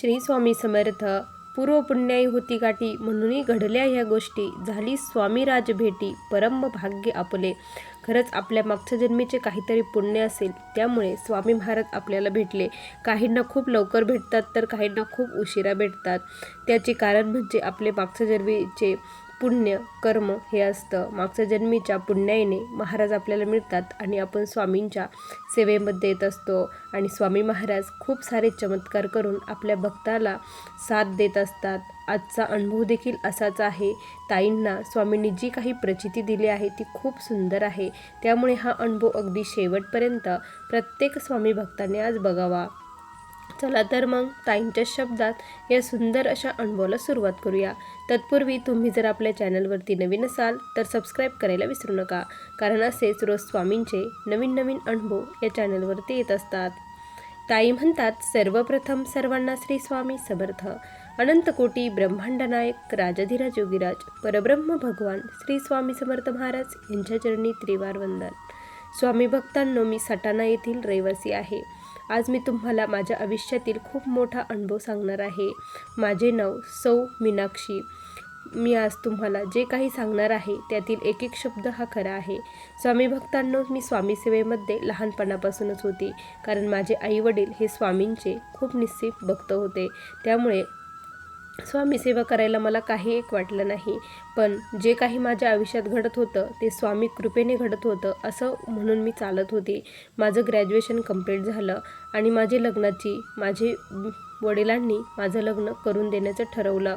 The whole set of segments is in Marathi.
श्री स्वामी समर्थ पूर्व पुण्याई होती गाठी म्हणूनही घडल्या ह्या गोष्टी. झाली स्वामीराज भेटी परम भाग्य आपले. खरंच आपल्या मागच्या जन्मीचे काहीतरी पुण्य असेल त्यामुळे स्वामी महाराज आपल्याला भेटले. काहींना खूप लवकर भेटतात तर काहींना खूप उशिरा भेटतात. त्याचे कारण म्हणजे आपले मागच्या जन्मीचे पुण्य कर्म हे असतं. मागच्या जन्मीच्या पुण्याईने महाराज आपल्याला मिळतात आणि आपण स्वामींच्या सेवेमध्ये येत असतो. आणि स्वामी महाराज खूप सारे चमत्कार करून आपल्या भक्ताला साथ देत असतात. आजचा अनुभव देखील असाच आहे. ताईंना स्वामींनी जी काही प्रचिती दिली आहे ती खूप सुंदर आहे. त्यामुळे हा अनुभव अगदी शेवटपर्यंत प्रत्येक स्वामी भक्ताने आज बघावा. चला तर मग ताईंच्या शब्दात या सुंदर अशा अनुभवाला सुरुवात करूया. तत्पूर्वी तुम्ही जर आपल्या चॅनलवरती नवीन असाल तर सबस्क्राईब करायला विसरू नका कारण असेच रोज स्वामींचे नवीन नवीन अनुभव या चॅनलवरती येत असतात. ताई म्हणतात सर्वप्रथम सर्वांना श्री स्वामी समर्थ. अनंतकोटी ब्रह्मांड नायक राजाधिराज योगीराज परब्रह्म भगवान श्री स्वामी समर्थ महाराज यांच्या चरणी त्रिवार वंदन. स्वामी भक्तांनो मी सटाणा येथील रहिवासी आहे. आज मी तुम्हाला माझ्या आयुष्यातील खूप मोठा अनुभव सांगणार आहे. माझे नाव सौ मीनाक्षी. मी आज तुम्हाला जे काही सांगणार आहे त्यातील एक एक शब्द हा खरा आहे. स्वामी भक्तांनो मी स्वामी सेवेमध्ये लहानपणापासूनच होती. कारण माझे आईवडील हे स्वामींचे खूप निश्चित भक्त होते. त्यामुळे स्वामी सेवा करायला मला काही एक वाटलं नाही. पण जे काही माझ्या आयुष्यात घडत होतं ते स्वामी कृपेने घडत होतं असं म्हणून मी चालत होते. माझं ग्रॅज्युएशन कंप्लीट झालं आणि माझे लग्नाची माझे वडिलांनी माझं लग्न करून देण्याचं ठरवलं.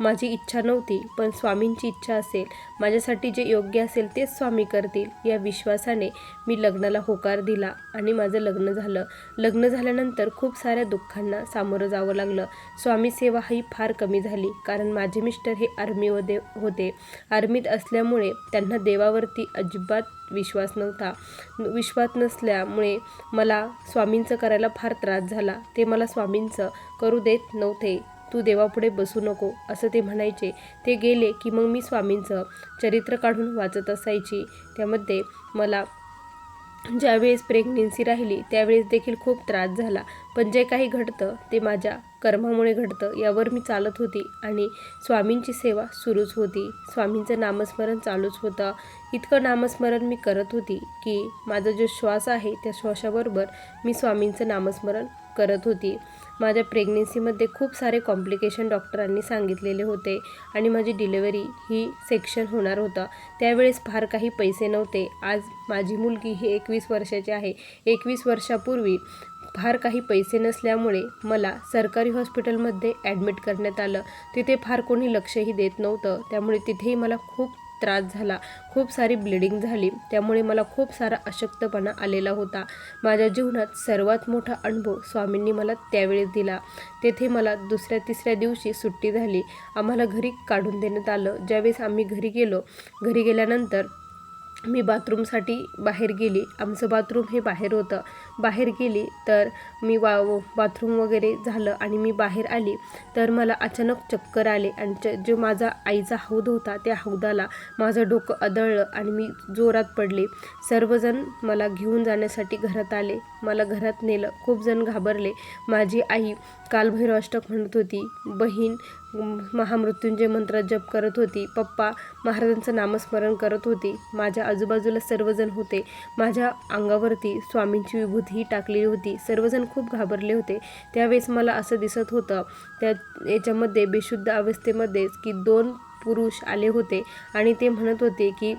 माझी इच्छा नव्हती पण स्वामींची इच्छा असेल माझ्यासाठी जे योग्य असेल तेच स्वामी करतील या विश्वासाने मी लग्नाला होकार दिला आणि माझं लग्न झालं. लग्न झाल्यानंतर खूप साऱ्या दुःखांना सामोरं जावं लागलं. स्वामी सेवा ही फार कमी झाली कारण माझे मिस्टर हे आर्मीमध्ये होते. आर्मीत असल्यामुळे त्यांना देवावरती अजिबात विश्वास नव्हता. विश्वास नसल्यामुळे मला स्वामींचं करायला फार त्रास झाला. ते मला स्वामींचं करू देत नव्हते. तू देवापुढे बसू नको असं ते म्हणायचे. ते गेले की मग मी स्वामींचं चरित्र काढून वाचत असायची. त्यामध्ये मला ज्यावेळेस प्रेग्नेन्सी राहिली त्यावेळेस देखील खूप त्रास झाला. पण जे काही घडतं ते माझ्या कर्मामुळे घडतं यावर मी चालत होती आणि स्वामींची सेवा सुरूच होती. स्वामींचं नामस्मरण चालूच होतं. इतकं नामस्मरण मी करत होती की माझा जो श्वास आहे त्या श्वासाबरोबर मी स्वामींचं नामस्मरण करत होती. माझ्या प्रेग्नेन्सीमध्ये खूप सारे कॉम्प्लिकेशन डॉक्टरांनी सांगितलेले होते आणि माझी डिलेवरी ही सेक्शन होणार होतं. त्यावेळेस फार काही पैसे नव्हते. आज माझी मुलगी ही एकवीस वर्षाची आहे. एकवीस वर्षापूर्वी फार काही पैसे नसल्यामुळे मला सरकारी हॉस्पिटलमध्ये ॲडमिट करण्यात आलं. तिथे फार कोणी लक्षही देत नव्हतं. त्यामुळे तिथेही मला खूप त्रास झाला. खूप सारी ब्लिडिंग झाली. त्यामुळे मला खूप सारा अशक्तपणा आलेला होता. माझ्या जीवनात सर्वात मोठा अनुभव स्वामींनी मला त्यावेळेस दिला. तेथे मला दुसऱ्या तिसऱ्या दिवशी सुट्टी झाली. आम्हाला घरी काढून देण्यात आलं. ज्यावेळेस आम्ही घरी गेलो घरी गेल्यानंतर मी बाथरूमसाठी बाहेर गेली. आमचं बाथरूम हे बाहेर होतं. बाहेर गेली तर मी वा बाथरूम वगैरे झालं आणि मी बाहेर आली. तर मला अचानक चक्कर आले आणि च जो माझा आईचा हौद होता त्या हौदाला माझं डोकं अदळलं आणि मी जोरात पडले. सर्वजण मला घेऊन जाण्यासाठी घरात आले. मला घरात नेलं. खूप जण घाबरले. माझी आई कालभैरवाष्टक म्हणत होती बहीण महामृत्युंजय मंत्र जप करत होती. पप्पा महाराजांचं नामस्मरण करत होती. माझ्या आजूबाजूला सर्वजण होते. माझ्या अंगावरती स्वामींची विभूतीही टाकलेली होती. सर्वजण खूप घाबरले होते. त्यावेळेस मला असं दिसत होतं त्या याच्यामध्ये बेशुद्ध अवस्थेमध्येच की दोन पुरुष आले होते आणि ते म्हणत होते की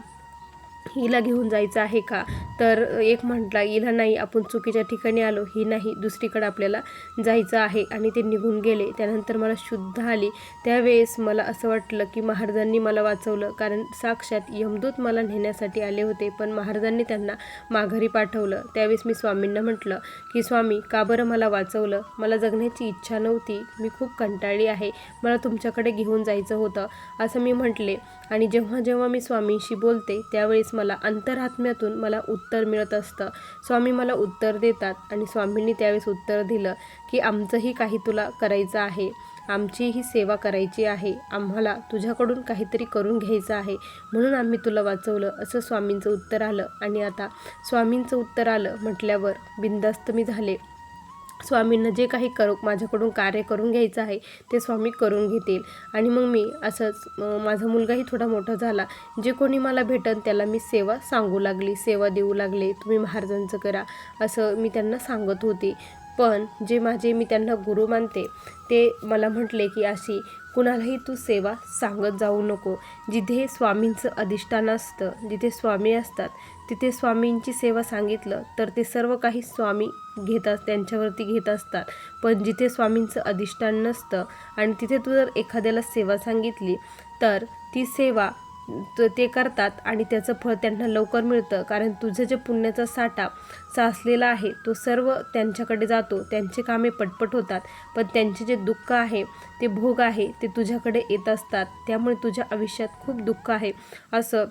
हिला घेऊन जायचं आहे का? तर एक म्हटला हिला नाही आपण चुकीच्या ठिकाणी आलो. ही नाही दुसरीकडे आपल्याला जायचं आहे. आणि ते निघून गेले. त्यानंतर मला शुद्ध आली. त्यावेळेस मला असं वाटलं की महाराजांनी मला वाचवलं. कारण साक्षात यमदूत मला नेण्यासाठी आले होते पण महाराजांनी त्यांना माघारी पाठवलं. त्यावेळेस मी स्वामींना म्हटलं की स्वामी का बरं मला वाचवलं? मला जगण्याची इच्छा नव्हती. मी खूप कंटाळली आहे. मला तुमच्याकडे घेऊन जायचं होतं. असं मी म्हटले. आणि जेव्हा जेव्हा मी स्वामींशी बोलते त्यावेळेस मला अंतरात्म्यातून मला उत्तर मिळत असतं. स्वामी मला उत्तर देतात आणि स्वामींनी त्यावेळेस उत्तर दिलं की आमचंही काही तुला करायचं आहे. आमचीही सेवा करायची आहे. आम्हाला तुझ्याकडून काहीतरी करून घ्यायचं आहे. म्हणून आम्ही तुला वाचवलं. असं स्वामींचं उत्तर आलं. आणि आता स्वामींचं उत्तर आलं म्हटल्यावर बिंदास्त मी झाले. स्वामींना जे काही करू माझ्याकडून कार्य करून घ्यायचं आहे ते स्वामी करून घेतील. आणि मग मी असंच माझा मुलगाही थोडा मोठा झाला. जे कोणी मला भेटन त्याला मी सेवा सांगू लागली सेवा देऊ लागले तुम्ही महाराजांचं करा असं मी त्यांना सांगत होती. पण जे माझे मी त्यांना गुरु मानते ते मला म्हटले की अशी कुणालाही तू सेवा सांगत जाऊ नको. जिथे स्वामींचं अधिष्ठान असतं जिथे स्वामी असतात तिथे स्वामींची सेवा सांगितलं तर ते सर्व काही स्वामी घेतात त्यांच्यावरती घेत असतात. पण जिथे स्वामींचं अधिष्ठान नसतं आणि तिथे तू जर एखाद्याला सेवा सांगितली तर ती सेवा ते करतात आणि त्याचं फळ त्यांना लवकर मिळतं. कारण तुझं जे पुण्याचा साठा साचलेला आहे तो सर्व त्यांच्याकडे जातो. त्यांचे कामे पटपट होतात. पण त्यांचे जे दुःख आहे ते भोग आहे ते तुझ्याकडे येत असतात. त्यामुळे तुझ्या आयुष्यात खूप दुःख आहे असं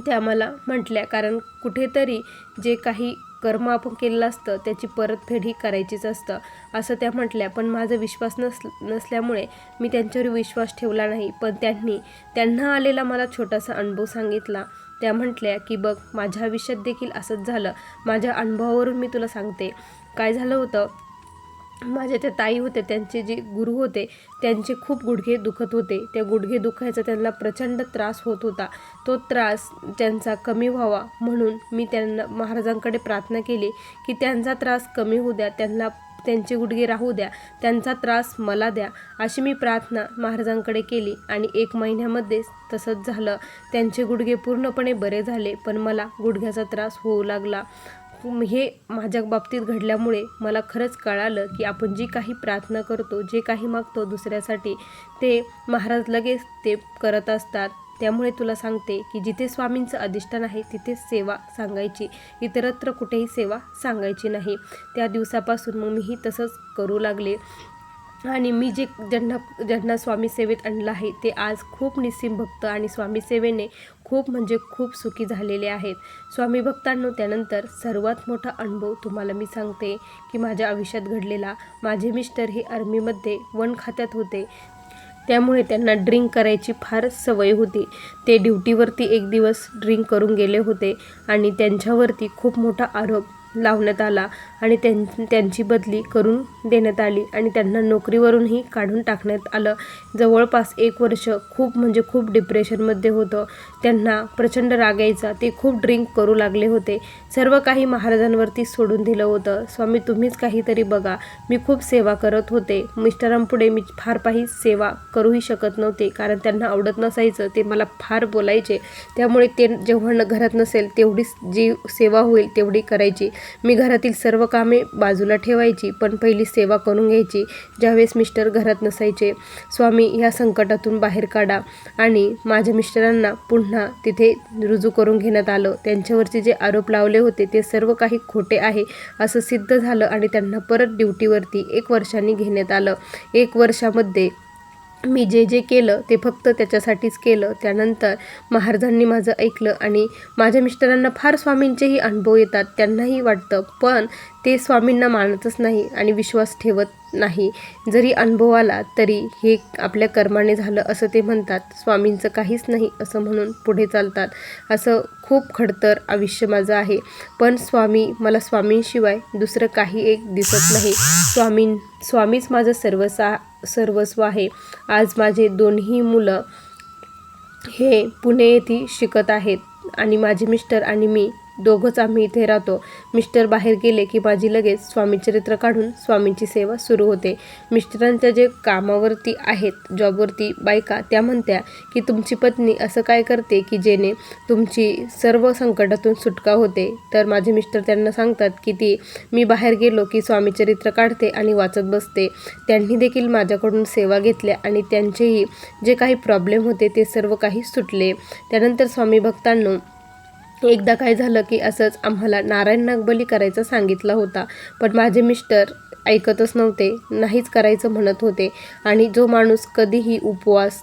त्या मला म्हटल्या कारण कुठेतरी जे काही कर्म आपण केलेलं असतं त्याची परतफेड ही करायचीच असतं. असं त्या म्हटल्या. पण माझा विश्वास नस नसल्यामुळे मी त्यांच्यावर विश्वास ठेवला नाही. पण त्यांनी त्यांना आलेला मला छोटासा अनुभव सांगितला. त्या म्हटल्या की बघ माझ्या आयुष्यात देखील असंच झालं. माझ्या अनुभवावरून मी तुला सांगते. काय झालं होतं? माझ्या त्या ताई होते त्यांचे जे गुरु होते त्यांचे खूप गुडघे दुखत होते. त्या गुडघे दुखायचा त्यांना प्रचंड त्रास होत होता. तो त्रास त्यांचा कमी व्हावा म्हणून मी त्यांना महाराजांकडे प्रार्थना केली की त्यांचा त्रास कमी होऊ द्या त्यांना त्यांचे गुडघे राहू द्या त्यांचा त्रास मला द्या अशी मी प्रार्थना महाराजांकडे केली. आणि एक महिन्यामध्येच तसंच झालं. त्यांचे गुडघे पूर्णपणे बरे झाले पण मला गुडघ्याचा त्रास होऊ लागला. हे माझ्या बाबतीत घडल्यामुळे मला खरंच कळालं की आपण जी काही प्रार्थना करतो जे काही मागतो दुसऱ्यासाठी ते महाराज लगेच ते करत असतात. त्यामुळे तुला सांगते की जिथे स्वामींचं अधिष्ठान आहे तिथे सेवा सांगायची. इतरत्र कुठेही सेवा सांगायची नाही. त्या दिवसापासून मग मीही तसंच करू लागले. आणि मी जे ज्यांना ज्यांना स्वामी सेवेत आणलं आहे ते आज खूप निस्सीम भक्त आणि स्वामी सेवेने खूप म्हणजे खूप सुखी झालेले आहेत. स्वामी भक्तांनो त्यानंतर सर्वात मोठा अनुभव तुम्हाला मी सांगते की माझ्या आयुष्यात घडलेला. माझे मिस्टर हे आर्मीमध्ये वन खात्यात होते. त्यामुळे त्यांना ड्रिंक करायची फार सवय होती. ते ड्युटीवरती एक दिवस ड्रिंक करून गेले होते आणि त्यांच्यावरती खूप मोठा आरोप लावण्यात आला आणि त्यां त्यांची बदली करून देण्यात आली आणि त्यांना नोकरीवरूनही काढून टाकण्यात आलं. जवळपास एक वर्ष खूप म्हणजे खूप डिप्रेशनमध्ये होतं. त्यांना प्रचंड राग यायचा. ते खूप ड्रिंक करू लागले होते. सर्व काही महाराजांवरती सोडून दिलं होतं. स्वामी तुम्हीच काहीतरी बघा. मी खूप सेवा करत होते. मिस्टरांपुढे मी फार काही सेवा करूही शकत नव्हते. कारण त्यांना आवडत नसायचं. ते मला फार बोलायचे. त्यामुळे ते जेव्हा घरात नसेल तेवढीच जी सेवा होईल तेवढी करायची. मी घरातील सर्व कामे बाजूला ठेवायची पण पहिली सेवा करून घ्यायची ज्यावेळेस मिस्टर घरात नसायचे स्वामी ह्या संकटातून बाहेर काढा. आणि माझ्या मिस्टरांना पुन्हा तिथे रुजू करून घेण्यात आलं. त्यांच्यावरचे जे आरोप लावले होते ते सर्व काही खोटे आहे असं सिद्ध झालं आणि त्यांना परत ड्युटीवरती एक वर्षांनी घेण्यात आलं. एक वर्षामध्ये मी जे जे केलं ते फक्त त्याच्यासाठीच केलं. त्यानंतर महाराजांनी माझं ऐकलं आणि माझ्या मिस्टरांना फार स्वामींचेही अनुभव येतात त्यांनाही वाटतं. पण ते स्वामींना मानतच नाही आणि विश्वास ठेवत नाही. जरी अनुभव आला तरी हे आपल्या कर्माने झालं असं ते म्हणतात. स्वामींचं काहीच नाही असं म्हणून पुढे चालतात. असं खूप खडतर आयुष्य माझं आहे. पण स्वामी मला स्वामींशिवाय दुसरं काही एक दिसत नाही. स्वामीं स्वामीच माझं सर्वसा सर्वस्व आहे. आज माझे दोन्ही मुलं हे पुणे येथे शिकत आहेत आणि माझे मिस्टर आणि मी दोघंच आम्ही इथे राहतो. मिस्टर बाहेर गेले की माझी लगेच स्वामी चरित्र काढून स्वामींची सेवा सुरू होते. मिस्टरांच्या जे कामावरती आहेत जॉबवरती बायका त्या म्हणत्या की तुमची पत्नी असं काय करते की जेणे तुमची सर्व संकटातून सुटका होते? तर माझे मिस्टर त्यांना सांगतात की ती मी बाहेर गेलो की स्वामी चरित्र काढते आणि वाचत बसते. त्यांनी देखील माझ्याकडून सेवा घेतल्या आणि त्यांचेही जे काही प्रॉब्लेम होते ते सर्व काही सुटले. त्यानंतर स्वामी भक्तांनो एकदा काय झालं की असंच आम्हाला नारायण नागबली करायचं सांगितला होता. पण माझे मिस्टर ऐकतच नव्हते नाहीच करायचं म्हणत होते. आणि जो माणूस कधीही उपवास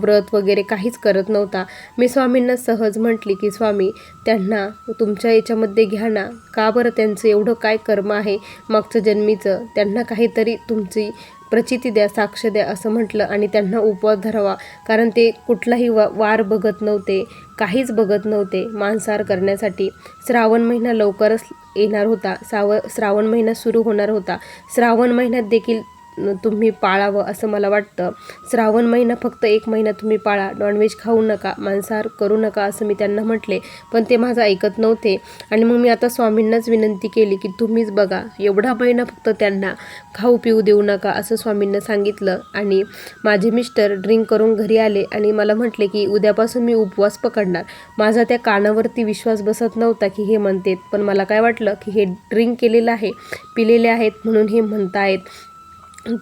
व्रत वगैरे काहीच करत नव्हता. मी स्वामींना सहज म्हटली की स्वामी त्यांना तुमच्या याच्यामध्ये घ्या ना. का बरं त्यांचं एवढं काय कर्म आहे? मागचं जन्मीचं. त्यांना काहीतरी तुमची प्रचिती द्या साक्ष द्या असं म्हटलं आणि त्यांना उपवास धरावा. कारण ते कुठलाही वा वार बघत नव्हते काहीच बघत नव्हते मांसाहार करण्यासाठी. श्रावण महिना लवकरच येणार होता. साव श्रावण महिना सुरू होणार होता. श्रावण महिन्यात देखील तुम्ही पाळावं असं मला वाटतं. श्रावण महिना फक्त एक महिना तुम्ही पाळा. नॉनव्हेज खाऊ नका मांसाहार करू नका असं मी त्यांना म्हटले. पण ते माझं ऐकत नव्हते. आणि मग मी आता स्वामींनाच विनंती केली की तुम्हीच बघा एवढा महिना फक्त त्यांना खाऊ पिऊ देऊ नका असं स्वामींना सांगितलं. आणि माझे मिस्टर ड्रिंक करून घरी आले आणि मला म्हटले की उद्यापासून मी उपवास पकडणार. माझा त्या कानावरती विश्वास बसत नव्हता की हे म्हणतेत. पण मला काय वाटलं की हे ड्रिंक केलेलं आहे पिलेले आहेत म्हणून हे म्हणतायत.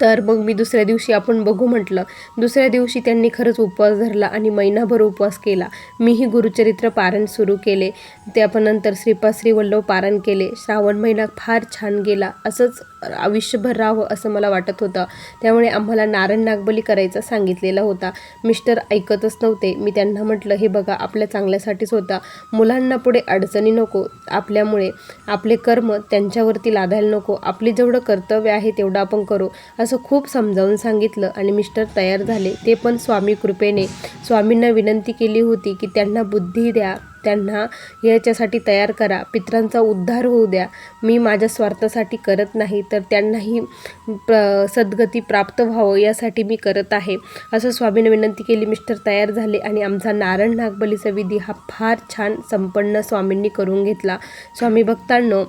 तर मग मी दुसऱ्या दिवशी आपण बघू म्हटलं. दुसऱ्या दिवशी त्यांनी खरंच उपवास धरला आणि महिनाभर उपवास केला. मीही गुरुचरित्र पारण सुरू केले. ते नंतर श्रीपाद श्रीवल्लभ पारण केले. श्रावण महिना फार छान गेला. असंच आयुष्यभर राहावं असं मला वाटत होतं. त्यामुळे आम्हाला नारायण नागबली करायचा सांगितलेला होता. मिस्टर ऐकतच नव्हते. मी त्यांना म्हटलं हे बघा आपल्या चांगल्यासाठीच होता. मुलांना पुढे अडचणी नको आपल्यामुळे. आपले कर्म त्यांच्यावरती लादायला नको. आपले जेवढं कर्तव्य आहे तेवढं आपण करू. असं खूप समजावून सांगितलं आणि मिस्टर तयार झाले. ते पण स्वामी कृपेने. स्वामींना विनंती केली होती की त्यांना बुद्धी द्या. त्यांना याच्यासाठी तयार करा. पित्रांचा उद्धार होऊ द्या. मी माझ्या स्वार्थासाठी करत नाही तर त्यांनाही प्र सद्गती प्राप्त व्हावं यासाठी मी करत आहे. असं स्वामीने विनंती केली मिस्टर तयार झाले आणि आमचा नारायण नागबलीचा विधी हा फार छान संपन्न स्वामींनी करून घेतला. स्वामी भक्तांनो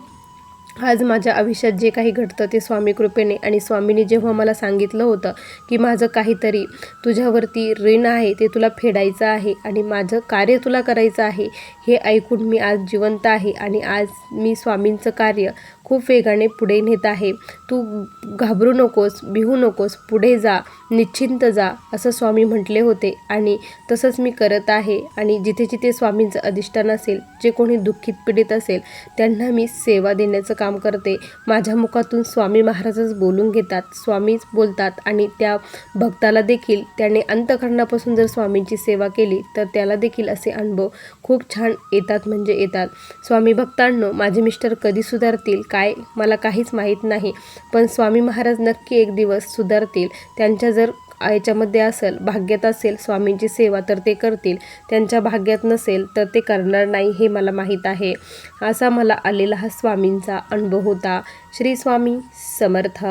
आज माझ्या आयुष्यात जे काही घडतं ते स्वामी कृपेने आणि स्वामीने जेव्हा मला सांगितलं होतं की माझं काहीतरी तुझ्यावरती ऋण आहे ते तुला फेडायचं आहे आणि माझं कार्य तुला करायचं आहे हे ऐकून मी आज जिवंत आहे आणि आज मी स्वामींचं कार्य खूप वेगाने पुढे नेत आहे. तू घाबरू नकोस भिवू नकोस पुढे जा निश्चिंत जा असं स्वामी म्हटले होते आणि तसंच मी करत आहे आणि जिथे जिथे स्वामींचं अधिष्ठान असेल जे कोणी दुःखित पीडित असेल त्यांना मी सेवा देण्याचं काम करते. माझ्या मुखातून स्वामी महाराजच बोलून घेतात स्वामीच बोलतात आणि त्या भक्ताला देखील त्याने अंतकरणापासून जर स्वामींची सेवा केली तर त्याला देखील असे अनुभव खूप छान येतात म्हणजे येतात. स्वामी भक्तांनो माझे मिस्टर कधी सुधारतील? काय मला काहीच माहीत नाही. पण स्वामी महाराज नक्की एक दिवस सुधारतील. त्यांच्या जर याच्यामध्ये असेल भाग्यात असेल स्वामींची सेवा तर ते करतील. त्यांच्या भाग्यात नसेल तर ते करणार नाही हे मला माहीत आहे. असा मला आलेला हा स्वामींचा अनुभव होता. श्री स्वामी समर्थ.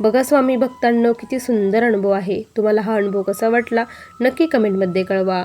बघा स्वामी भक्तांनो किती सुंदर अनुभव आहे. तुम्हाला हा अनुभव कसा वाटला? नक्की कमेंटमध्ये कळवा.